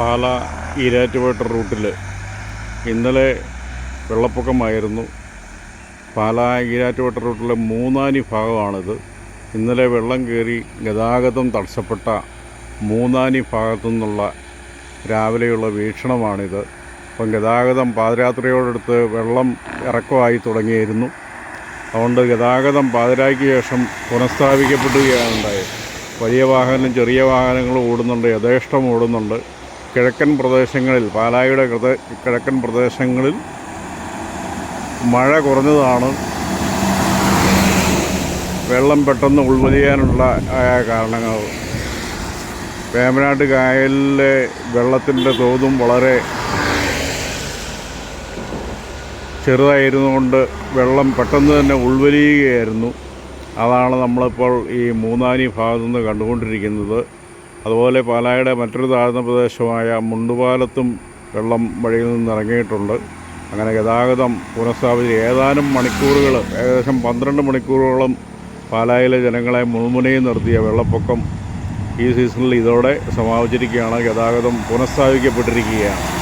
പാല ഈരാറ്റുപേട്ട റൂട്ടിൽ ഇന്നലെ വെള്ളപ്പൊക്കമായിരുന്നു. പാല ഈരാറ്റുപേട്ട റൂട്ടിലെ മൂന്നാനി ഭാഗമാണിത്. ഇന്നലെ വെള്ളം കയറി ഗതാഗതം തടസ്സപ്പെട്ട മൂന്നാനി ഭാഗത്തു നിന്നുള്ള രാവിലെയുള്ള വീക്ഷണമാണിത്. അപ്പം ഗതാഗതം പാതിരാത്രിയോടടുത്ത് വെള്ളം ഇറക്കമായി തുടങ്ങിയിരുന്നു. അതുകൊണ്ട് ഗതാഗതം പാതിരായ്ക്ക് ശേഷം പുനഃസ്ഥാപിക്കപ്പെടുകയാണ് ഉണ്ടായത്. വലിയ വാഹനം ചെറിയ വാഹനങ്ങൾ ഓടുന്നുണ്ട് യഥേഷ്ടം ഓടുന്നുണ്ട്. കിഴക്കൻ പ്രദേശങ്ങളിൽ പാലായുടെ കിഴക്കൻ പ്രദേശങ്ങളിൽ മഴ കുറഞ്ഞതാണ്. വെള്ളം പെട്ടെന്ന് ഉൾവലിയാനുള്ള കാരണങ്ങൾ. വേമ്പനാട്ട് കായലിലെ വെള്ളത്തിന്റെ തോതും വളരെ ചെറുതായിരുന്നുകൊണ്ട് വെള്ളം പെട്ടെന്ന് തന്നെ ഉൾവലിയുകയായിരുന്നു. അതാണ് നമ്മളിപ്പോൾ ഈ മൂന്നാനി ഭാഗത്തു നിന്ന് കണ്ടുകൊണ്ടിരിക്കുന്നത്. അതുപോലെ പാലായുടെ മറ്റൊരു താഴ്ന്ന പ്രദേശമായ മുണ്ടുപാലത്തും വെള്ളം വഴിയിൽ നിന്ന് ഇറങ്ങിയിട്ടുണ്ട്. അങ്ങനെ ഗതാഗതം പുനഃസ്ഥാപിച്ച് ഏതാനും മണിക്കൂറുകൾ ഏകദേശം പന്ത്രണ്ട് മണിക്കൂറുകളും പാലായിലെ ജനങ്ങളെ മുൾമുനയിൽ നിർത്തിയ വെള്ളപ്പൊക്കം ഈ സീസണിൽ ഇതോടെ സമാപിച്ചിരിക്കുകയാണ്. ഗതാഗതം പുനഃസ്ഥാപിക്കപ്പെട്ടിരിക്കുകയാണ്.